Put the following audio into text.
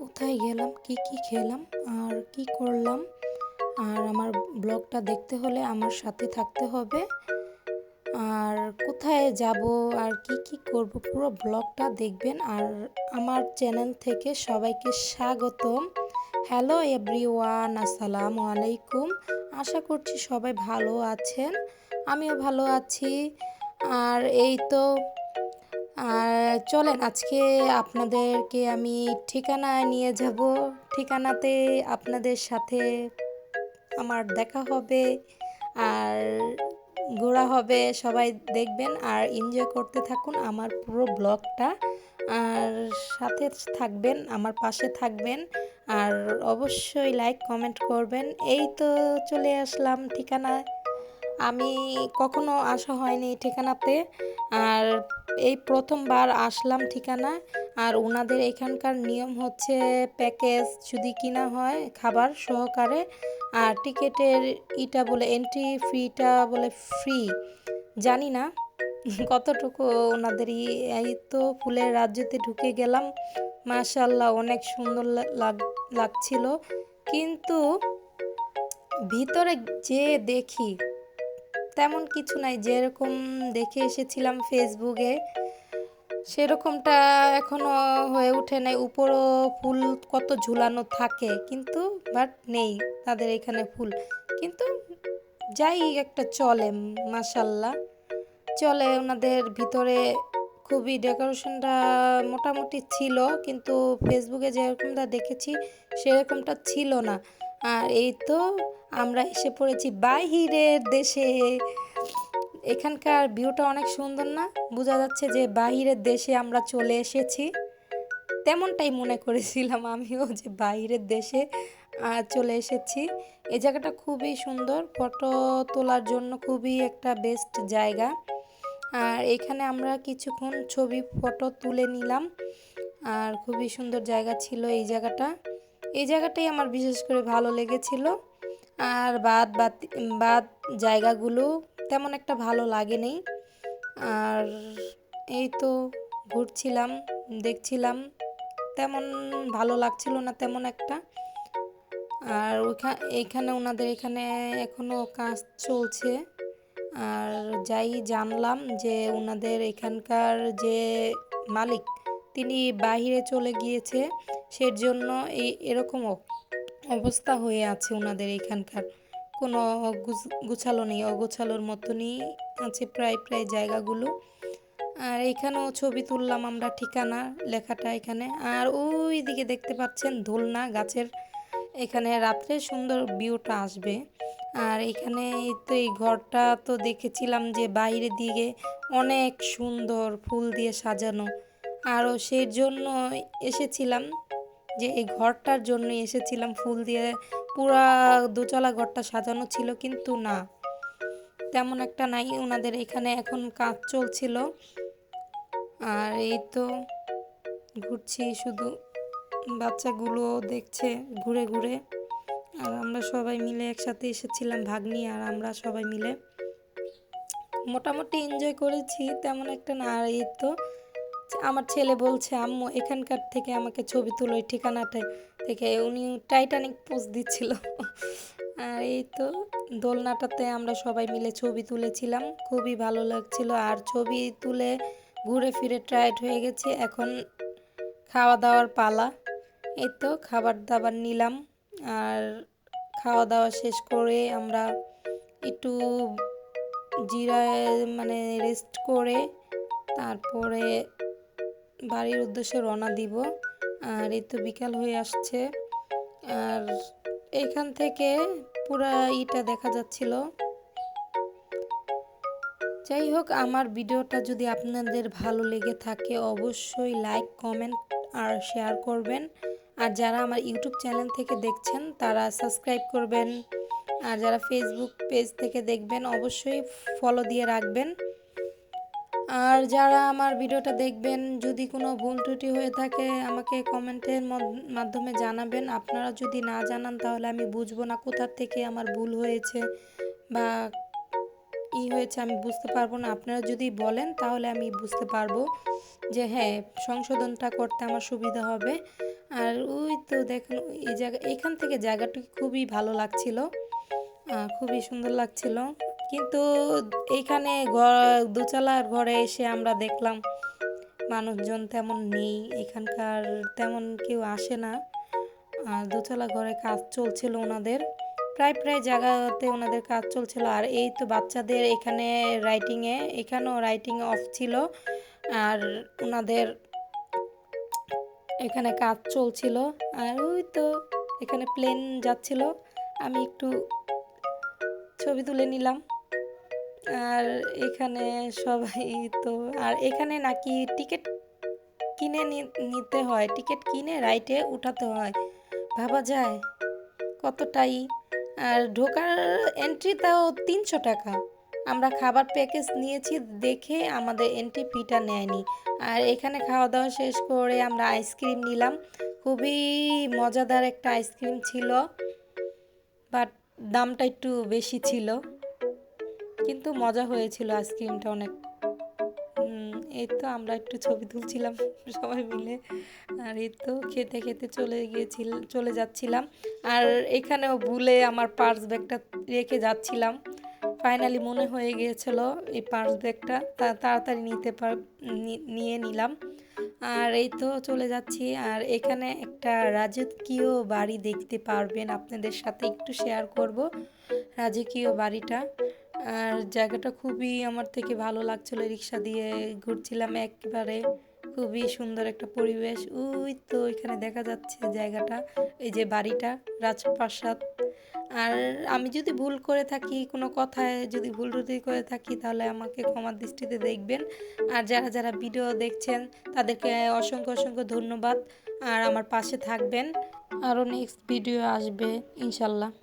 কোথায় গেলাম, কি কি খেলাম আর কি করলাম আর আমার ব্লগটা দেখতে হলে আমার সাথে থাকতে হবে। আর কোথায় যাব আর কি কি করব পুরো ব্লগটা দেখবেন। আর আমার চ্যানেল থেকে সবাইকে স্বাগতম। হ্যালো এভরিওয়ান, আসসালামু আলাইকুম। আশা করছি সবাই ভালো আছেন। আমিও ভালো আছি। আর এই তো আর চলেন, আজকে আপনাদেরকে আমি ঠিকানায় নিয়ে যাব। ঠিকানাতে আপনাদের সাথে আমার দেখা হবে আর ঘোরা হবে, সবাই দেখবেন আর এনজয় করতে থাকুন আমার পুরো ব্লগটা। আর সাথে থাকবেন, আমার পাশে থাকবেন আর অবশ্যই লাইক কমেন্ট করবেন। এই তো চলে আসলাম ঠিকানায়। আমি কখনো আসা হয়নি এই ঠিকানাতে। আর এই প্রথমবার আসলাম ঠিকানায় আর ওনাদের এখানকার নিয়ম হচ্ছে প্যাকেজ যদি কিনা হয় খাবার সহকারে, আর টিকেটের ইটা বলে এন্ট্রি ফিটা বলে ফ্রি জানি না কতটুকু ওনাদের এই তো ফুলের রাজ্যতে ঢুকে গেলাম। মাশাল্লাহ অনেক সুন্দর লাগছিল। কিন্তু ভিতরে যে দেখি তেমন কিছু নাই, যেরকম দেখে এসেছিলাম ফেসবুকে সেরকমটা এখনও হয়ে ওঠে নাই। উপরও ফুল কত ঝুলানো থাকে, কিন্তু বাট নেই তাদের এখানে ফুল। কিন্তু যাই একটা চলে মাসাল্লাহ চলে ওনাদের ভিতরে খুবই ডেকোরেশনটা মোটামুটি ছিল, কিন্তু ফেসবুকে যেরকমটা দেখেছি, সেরকমটা ছিল না। আর এই তো আমরা এসে পড়েছি বাহিরের দেশে। এখানকার ভিউটা অনেক সুন্দর না? বোঝা যাচ্ছে যে বাহিরের দেশে আমরা চলে এসেছি। তেমনটাই মনে করেছিলাম আমিও যে বাইরের দেশে চলে এসেছি। এই জায়গাটা খুবই সুন্দর, ফটো তোলার জন্য খুবই একটা বেস্ট জায়গা। আর এখানে আমরা কিছুক্ষণ ছবি, ফটো তুলে নিলাম। আর খুবই সুন্দর জায়গা ছিল এই জায়গাটা। এই জায়গাটাই আমার বিশেষ করে ভালো লেগেছিল। আর বাদ বাদ বাদ জায়গাগুলো তেমন একটা ভালো লাগেনি। আর এই তো ঘুরছিলাম, দেখছিলাম, তেমন ভালো লাগছিল না তেমন একটা। আর ওইখানে এইখানে ওনাদের এখানে এখনও কাজ চলছে। আর যাই জানলাম যে ওনাদের এখানকার যে মালিক, তিনি বাহিরে চলে গিয়েছে সের জন্য এই এরকম অবস্থা হয়ে আছে ওনাদের এখানকার। কোনো গুছালো নেই, অগোছালোর মতনই আছে প্রায় প্রায় জায়গাগুলো। আর এখানেও ছবি তুললাম আমরা ঠিকানা, লেখাটা এখানে। আর ওই দিকে দেখতে পাচ্ছেন দোলনা গাছের এখানে রাত্রে সুন্দর ভিউটা আসবে। আর এখানে তো এই ঘরটা তো দেখেছিলাম যে বাইরে দিকে অনেক সুন্দর ফুল দিয়ে সাজানো। আরও সেই জন্য এসেছিলাম যে এই ঘরটার জন্য এসেছিলাম, ফুল দিয়ে পুরা দোতলা ঘরটা সাজানো ছিল কিন্তু না। তেমন একটা নাই ওনাদের এখানে এখন কাজ চলছিল। আর এই তো ঘুরছি, শুধু বাচ্চাগুলো দেখছে ঘুরে ঘুরে। আর আমরা সবাই মিলে একসাথে এসেছিলাম, ভাগ্নি আর আমরা সবাই মিলে। মোটামুটি এনজয় করেছি, তেমন একটা না। আর এই তো আমার ছেলে বলছে, আম্মু, এখানকার থেকে আমাকে ছবি তুলো ওই ঠিকানাটায় থেকে উনি টাইটানিক পোজ দিচ্ছিল। আর এই তো দোলনাটাতে আমরা সবাই মিলে ছবি তুলেছিলাম। খুবই ভালো লাগছিল। আর ছবি তুলে ঘুরে ফিরে টায়ার্ড হয়ে গেছে। এখন খাওয়া দাওয়ার পালা। এই তো খাবার দাবার নিলাম। আর খাওয়া দাওয়া শেষ করে আমরা একটু জিরায় মানে রেস্ট করে তারপরে বাড়ির উদ্দেশ্যে রওনা দিব। আর এই তো বিকাল হয়ে আসছে। আর এখান থেকে পুরা ইটা দেখা যাচ্ছিল। যাই হোক, আমার ভিডিওটা যদি আপনাদের ভালো লেগে থাকে, অবশ্যই লাইক, কমেন্ট আর শেয়ার করবেন। আর যারা আমার ইউটিউব চ্যানেল থেকে দেখছেন, তারা সাবস্ক্রাইব করবেন। আর যারা ফেসবুক পেজ থেকে দেখবেন, অবশ্যই ফলো দিয়ে রাখবেন। আর যারা আমার ভিডিওটা দেখবেন, যদি কোনো ভুল ত্রুটি হয়ে থাকে, আমাকে কমেন্টের মাধ্যমে জানাবেন। আপনারা যদি না জানান, তাহলে আমি বুঝব না কোথার থেকে আমার ভুল হয়েছে বা ই হয়েছে, আমি বুঝতে পারব না। আপনারা যদি বলেন, তাহলে আমি বুঝতে পারব যে হ্যাঁ সংশোধনটা করতে আমার সুবিধা হবে। আর ওই তো দেখুন, এই জায়গা, এখান থেকে জায়গাটি খুবই ভালো লাগছিল। খুবই সুন্দর লাগছিল। কিন্তু এইখানে ঘর দোতলার ঘরে এসে আমরা দেখলাম মানুষজন তেমন নেই, এখানকার তেমন কেউ আসে না। আর দোতলা ঘরে কাজ চলছিল ওনাদের, প্রায় প্রায় জায়গাতে ওনাদের কাজ চলছিল। আর এই তো বাচ্চাদের এখানে রাইটিংয়ে এখানেও রাইটিং অফ ছিল। আর ওনাদের এখানে কাজ চলছিল। আর ওই তো এখানে প্লেন যাচ্ছিল। আমি একটু ছবি তুলে নিলাম। আর এখানে সবাই তো, আর এখানে নাকি টিকিট কিনে নিতে হয়। টিকিট কিনে রাইটে উঠাতে হয়। ভাবা যায় কতটাই। আর ঢোকার এন্ট্রি তাও তিনশো টাকা। আমরা খাবার প্যাকেজ নিয়েছি দেখে আমাদের এন্ট্রি ফিটা নেয়নি। আর এখানে খাওয়া দাওয়া শেষ করে আমরা আইসক্রিম নিলাম। খুবই মজাদার একটা আইসক্রিম ছিল বাট দামটা একটু বেশি ছিল। কিন্তু মজা হয়েছিল আইসক্রিমটা অনেক। এই তো আমরা একটু ছবি তুলছিলাম সবাই মিলে। আর এই তো খেতে খেতে চলে গিয়েছিল, চলে যাচ্ছিলাম। আর এখানেও ভুলে আমার পার্স ব্যাগটা রেখে যাচ্ছিলাম। ফাইনালি মনে হয়ে গিয়েছিল এই পার্স ব্যাগটা তাড়াতাড়ি নিতে পার নিয়ে নিলাম। আর এই তো চলে যাচ্ছি। আর এখানে একটা রাজকীয় বাড়ি দেখতে পারবেন, আপনাদের সাথে একটু শেয়ার করব রাজকীয় বাড়িটা। আর জায়গাটা খুবই আমার থেকে ভালো লাগছিল রিক্সা দিয়ে ঘুরছিলাম একবারে। খুবই সুন্দর একটা পরিবেশ। ওই তো এখানে দেখা যাচ্ছে জায়গাটা, এই যে বাড়িটা, রাজপ্রাসাদ। আর আমি যদি ভুল করে থাকি, কোনো কথায় যদি ভুল ত্রুটি করে থাকি, তাহলে আমাকে ক্ষমার দৃষ্টিতে দেখবেন। আর যারা যারা ভিডিও দেখছেন, তাদেরকে অসংখ্য অসংখ্য ধন্যবাদ। আর আমার পাশে থাকবেন। আরও নেক্সট ভিডিও আসবে, ইনশাল্লাহ।